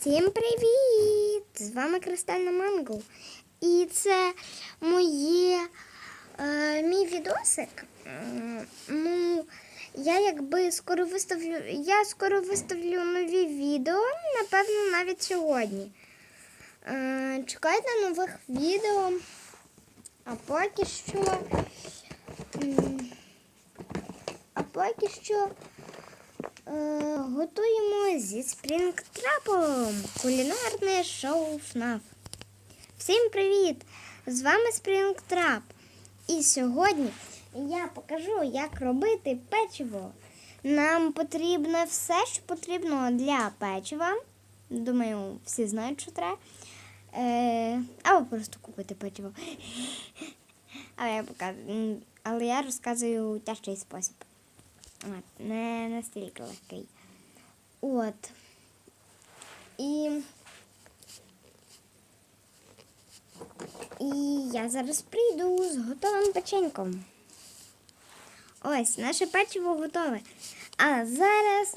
Всім привіт! З вами Кристальна Мангл. І це моє е, мій відосик. Ну, я якби скоро виставлю. Я скоро виставлю нові відео, напевно, навіть сьогодні. Е, чекайте нових відео. А поки що. А поки що. Е, готуємо зі спрінгтрапом кулінарне шоу ФНАФ. Всім привіт! З вами Спрінгтрап. І сьогодні я покажу, як робити печиво. Нам потрібно все, що потрібно для печива. Думаю, всі знають, що треба. Е, або просто купити печиво. Але я, покажу, але я розказую тяжкий спосіб. Не настільки легкий. От. І. І я зараз прийду з готовим печеньком. Ось, наше печиво готове. А зараз